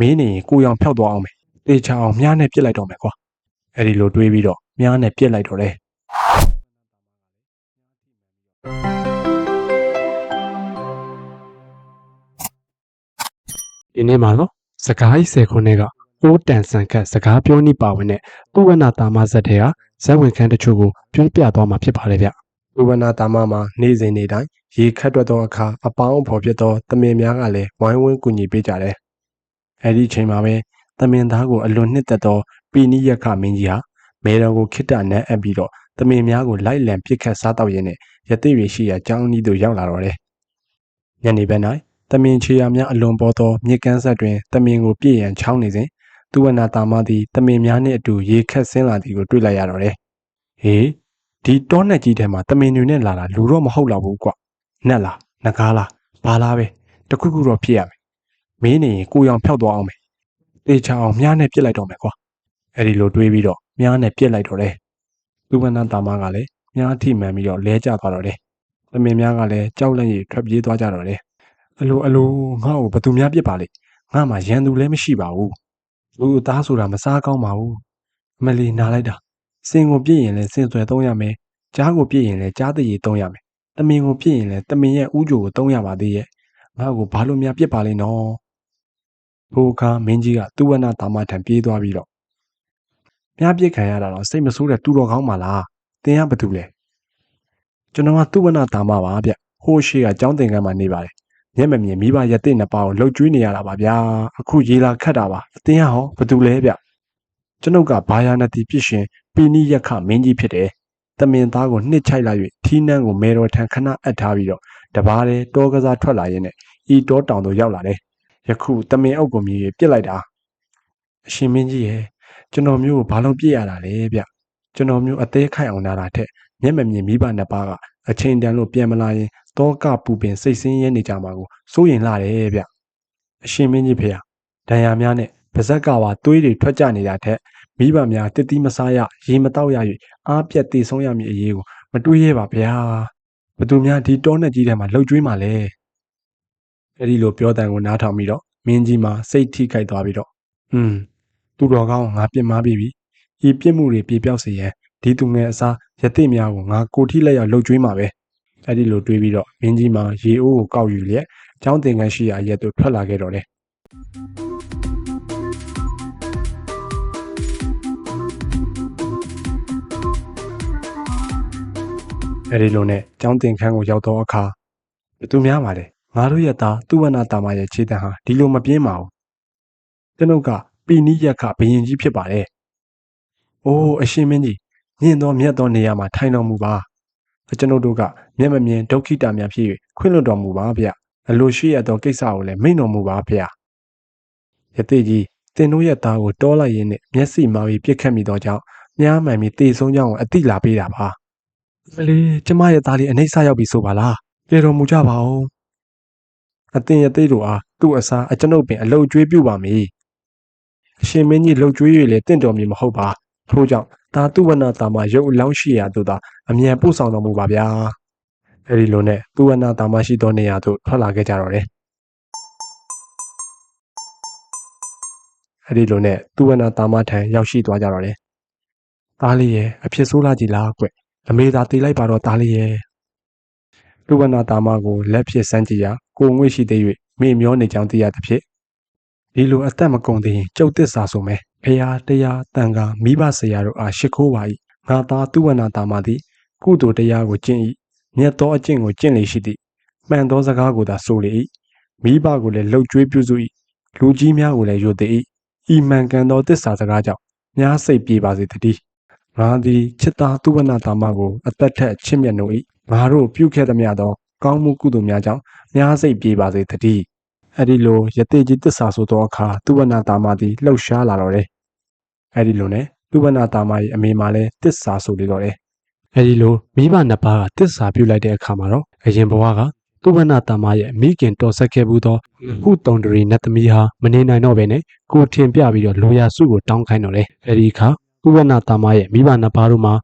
မင်းနေရင်ကိုရောင်ဖျောက်သွားအောင်မယ်တေချာအောင်မြားနဲ့ပြစ်လိုက်တော့မယ်ကွာအဲ့ဒီလိုတွေးပြီးတော့မြားနဲ့ပြစ်လိုက်တော့တယ်ဒီနေ့မှာတော့စကားကြီးဆယ်ခုနှစ်ကအိုးတန်ဆန်ခတ်စကားပြောနေပါဝင်တဲ့ဥဝနာတာမဇက်တဲ့ဟာဇက်ဝင်ခန်းတချို့ကိုပြောပြသွားမှာဖြစ်ပါတယ်ဗျဥဝနာတာမမှာနေ့စဉ်နေ့တိုင်းရေခတ်တွက်သောအခါအပေါင်းအဖော်ဖြစ်သောတမင်များကလည်းဝိုင်းဝန်းကူညီပေးကြတယ် အဲဒီအချိန်မှာပဲတမင်သားကိုအလွန်နှစ်သက်သောပီနီယခမင်းကြီးဟာမဲတော်ကိုခိတ္တနန်းအပ်ပြီးတော့တမင်များကိုလိုက်လံပစ်ခတ်စားတော့ရင်းနဲ့ရတိရီရှိရာကျောင်းကြီးသို့ရောက်လာတော့တယ်ညနေဘက်၌တမင်ချေရများအလွန်ပေါ်သောမြစ်ကမ်းဆက်တွင်တမင်ကိုပြည့်ရန်ချောင်းနေစဉ်သူဝနာတာမသည်တမင်များနှင့်အတူရေခတ်ဆင်းလာသည်ကိုတွေ့လိုက်ရတော့တယ်ဟေးဒီတောနဲ့ကြီးထဲမှာတမင်တွေနဲ့လာတာလူတော့မဟုတ်တော့ဘူးကွနက်လားနဂါးလားဘာလားပဲတခုခုတော့ဖြစ်ရမယ် မင်းနေရင်ကိုရောင်ဖျောက်သွားအောင်မယ်တေချာအောင်မြားနဲ့ပြစ်လိုက်တော့မယ်ကွာအဲ့ဒီလိုတွေးပြီးတော့မြားနဲ့ပြစ်လိုက်တော့တယ်သူဝနာတာမကလည်းမြားထိမှန်ပြီးတော့လဲကျသွားတော့တယ်တမင်များကလည်းကြောက်လန့်ရည်ထွက်ပြေးသွားကြတော့တယ်အလိုအလိုငါ့ကိုဘသူများပြစ်ပါလိမ့်ငါမှရန်သူလည်းမရှိပါဘူးလူအသားဆိုတာမစားကောင်းပါဘူးအမလီနားလိုက်တာစင်ကိုပြည့်ရင်လည်းစင်ဆွဲသုံးရမယ်ကြားကိုပြည့်ရင်လည်းကြားတရည်သုံးရမယ်တမင်ကိုပြည့်ရင်လည်းတမင်ရဲ့ဥကြိုကိုသုံးရပါသေးရဲ့ငါ့ကိုဘာလို့များပြစ်ပါလိမ့်နော် ဘိုးကမင်းကြီးကသူ့ဝနာတာမထံပြေးသွားပြီးတော့မြားပြစ်ခံရတာတော့စိတ်မဆိုးတဲ့တူတော်ကောင်းပါလားတင်ရဘာတူလဲကျွန်တော်ကသူ့ဝနာတာမပါဗျဟိုးရှိကကျောင်းသင်ခန်းမှာနေပါတယ်မျက်မမြင်မိဘရက်တဲ့နှစ်ပါးကိုလှုပ်ကျွေးနေရတာပါဗျာအခုရေလာခတ်တာပါအတင်းဟောဘာတူလဲဗျကျွန်ုပ်ကဘာယာနတိပြစ်ရှင်ပီနီယခမင်းကြီးဖြစ်တယ်တမင်သားကိုနှစ်ချိုက်လိုက်၍ထီးနှန်းကိုမဲတော်ထံခဏအပ်ထားပြီးတော့တပားတဲ့တောကစားထွက်လာရင်းနဲ့ဤတောတောင်သို့ရောက်လာတယ် ယခုတမင်အုပ်ကိုမြည်ပြစ်လိုက်တာအရှင်မင်းကြီးရဲ့ကျွန်တော်မျိုးကိုဘာလို့ပြစ်ရတာလဲဗျကျွန်တော်မျိုးအသေးခိုက်အောင်နာတာထက်မျက်မမြင်မိဘနှစ်ပါးကအချိန်တန်လို့ပြန်မလာရင်တောကပူပင်စိတ်ဆင်းရဲနေကြမှာကိုစိုးရင်လာတယ်ဗျအရှင်မင်းကြီးဖေဟာဒဏ်ရာများနဲ့ပါဇက်ကပါသွေးတွေထွက်ကြနေတာထက်မိဘများတစ်တိမစားရရေမတောက်ရ၍အားပြက်တည်ဆုံးရမည်အရေးကိုမတွေးရပါဗျာဘသူများဒီတောနဲ့ကြီးထဲမှာလှုပ်ကြွေးမှလဲ အဲ့ဒီလိုပြောတဲ့ကိုနားထောင်ပြီးတော့မင်းကြီးမှာစိတ်ထိခိုက်သွားပြီးတော့อืมသူတော်ကောင်းငါပြစ်မှားပြီဤပြစ်မှုတွေပြေပြောက်စေရန်ဒီသူငယ်အစားရတိများကိုငါကိုထိလက်ရောက်လှုပ်ကြွေးမှာပဲအဲ့ဒီလိုတွေးပြီးတော့မင်းကြီးမှာရေအိုးကိုကောက်ယူလျက်ကျောင်းသင်ခန်းရှိရာရက်သို့ထွက်လာခဲ့တော့တယ်အဲ့ဒီလိုနဲ့ကျောင်းသင်ခန်းကိုရောက်တော့အခါဘသူများပါလဲ ငါတို့ရဲ့သားသူဝနာတာမရဲ့ခြေတံဟာဒီလိုမပြင်းပါဘူးကျွန်ုပ်ကပီနီးရက်ခဘရင်ကြီးဖြစ်ပါတယ်။အိုးအရှင်မင်းကြီးမြင့်သောမြတ်သောနေရာမှာထိုင်တော်မူပါ။ကျွန်ုပ်တို့ကမျက်မမြင်ဒုက္ခိတာများဖြစ်၍ခွင့်လွှတ်တော်မူပါဗျ။အလိုရှိရသောကိစ္စကိုလည်းမိန့်တော်မူပါဗျ။ယသိကြီးတင်တို့ရဲ့သားကိုတောလိုက်ရင်းနဲ့မျက်စိမာပြီးပြစ်ခတ်မိသောကြောင့်မြားမှန်ပြီးတေဆုံးကြောင်းကိုအတိလာပေးတာပါ။မလီကျမရဲ့သားလေးအနှိမ့်ဆရောက်ပြီဆိုပါလား။ပြေတော်မူကြပါဦး။ အတင်ယသိတို့အားသူ့အစားအကျွန်ုပ်ပင်အလုတ်ကျွေးပြုပါမည်။အရှင်မင်းကြီးလှုပ်ကြွေး၍လည်းတင့်တော်မည်မဟုတ်ပါ။ထို့ကြောင့်ဒါသူဝနာတာမရုပ်အလောင်းရှိရာသို့သာအမြန်ပို့ဆောင်တော်မူပါဗျာ။အဲဒီလိုနဲ့သူဝနာတာမရှိသောနေရာသို့ထွက်လာခဲ့ကြတော့တယ်။အဲဒီလိုနဲ့သူဝနာတာမထံရောက်ရှိသွားကြတော့တယ်။သားလေးရဲ့အဖြစ်ဆိုးလာကြည်လားကွ။အမေသာတေးလိုက်ပါတော့သားလေးရဲ့။သူဝနာတာမကိုလက်ဖြစ်စမ်းကြည့်ရာ ကိုငွေရှိသေး၍မေ့မျောနေကြောင်းသိရသဖြင့်ဒီလိုအသက်မကုန်သေးရင်ကျုပ်သစ္စာဆိုမယ်ဖရာတရားတန်ခါမိဘဆရာတို့အားရှိခိုးပါ၏ငါသားသူဝနာတာမသည်ကုသိုလ်တရားကိုကျင့်၏မြတ်သောအကျင့်ကိုကျင့်လေရှိသည်မှန်သောစကားကိုသာဆိုလေ၏မိဘကိုလည်းလှုပ်ကြွေးပြုစု၏လူကြီးများကိုလည်းယိုသိ၏ဤမှန်ကန်သောတစ္ဆာစကားကြောင့်များစိတ်ပြေပါစေတည်းငါသည်ချစ်သားသူဝနာတာမကိုအသက်ထက်ချစ်မြတ်နိုး၏ငါတို့ပြုခဲ့သမျှသော ကောင်းမှုကုသိုလ်များကြောင့်များစိတ်ပြေပါစေတည်းအဲ့ဒီလိုယတိကြီးတစ္ဆာဆိုသောအခါသူဝနာတာမသည်လှုပ်ရှားလာတော့တယ်အဲ့ဒီလိုနဲ့သူဝနာတာမရဲ့အမေမှလည်းတစ္ဆာဆိုလေတော့တယ်အဲ့ဒီလိုမိဘနှစ်ပါးကတစ္ဆာပြုလိုက်တဲ့အခါမှာတော့အရင်ဘဝကသူဝနာတာမရဲ့မိခင်တော်ဆက်ခဲ့ဘူးသောခုတုံတရီနတ်သမီးဟာမနေနိုင်တော့ဘဲနဲ့ကိုထင်ပြပြီးတော့လိုရာစုကိုတောင်းခိုင်းတော့တယ်အဲ့ဒီအခါသူဝနာတာမရဲ့မိဘနှစ်ပါးတို့မှာ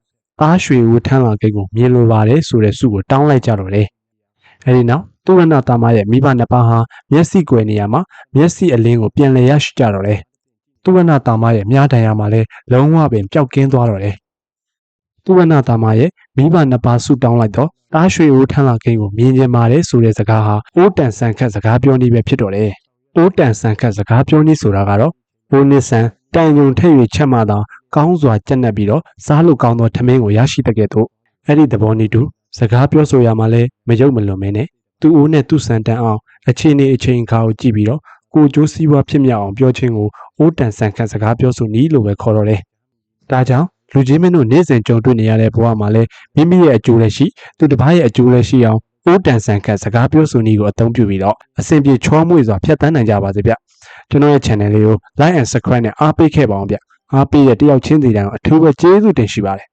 သားရွှေဦးထမ်းလာကိတ်ကိုမြင်လိုပါတယ်ဆိုတဲ့စုကိုတောင်းလိုက်ကြတော့တယ် အဲဒီနောက်သူဝနာတာမရဲ့မိဘနှစ်ပါးဟာမျက်စိကွယ်နေရမှာမျက်စိအလင်းကိုပြန်လည်ရရှိကြတော့တယ်သူဝနာတာမရဲ့မြားတန်ရမှာလည်းလုံးဝပင်ပျောက်ကင်းသွားတော့တယ်သူဝနာတာမရဲ့မိဘနှစ်ပါးဆူတောင်းလိုက်တော့တားရွှေဦးထန်းလာကိန်းကိုမြင်ကျင်ပါတယ်ဆိုတဲ့စကားဟာအိုးတန်ဆန်ခတ်စကားပြောနေပဲဖြစ်တော့တယ်အိုးတန်ဆန်ခတ်စကားပြောနေဆိုတာကတော့ဘိုးနစ်ဆန်တန်ယုံထည့်၍ချက်မှသာကောင်းစွာကြက်နက်ပြီးတော့စားလို့ကောင်းသောထမင်းကိုရရှိတဲ့ကဲ့သို့အဲ့ဒီသဘောနည်းတူ စကားပြောဆိုရမှာလဲမယုတ်မလွန်မင်းနဲ့သူ့အိုးနဲ့သူ့ဆန်တန်အောင်အခြေအနေအချိန်အခါကိုကြည့်ပြီးတော့ကိုကျိုးစည်းဝါဖြစ်မြောက်အောင်ပြောခြင်းကိုအိုးတန်ဆန်ခတ်စကားပြောဆိုနည်းလို့ပဲခေါ်တော့တယ်။ဒါကြောင့်လူကြီးမင်းတို့နေ့စဉ်ကြုံတွေ့နေရတဲ့ဘဝမှာလဲမိမိရဲ့အကျိုးလည်းရှိသူတစ်ပါးရဲ့အကျိုးလည်းရှိအောင်အိုးတန်ဆန်ခတ်စကားပြောဆိုနည်းကိုအသုံးပြုပြီးတော့အဆင်ပြေချောမွေ့စွာဖြတ်သန်းနိုင်ကြပါစေဗျ။ကျွန်တော်ရဲ့ channel လေးကို like and subscribe နဲ့အားပေးခဲ့ပါအောင်ဗျ။အားပေးတဲ့တယောက်ချင်းစီတိုင်းကိုအထူးပဲကျေးဇူးတင်ရှိပါတယ်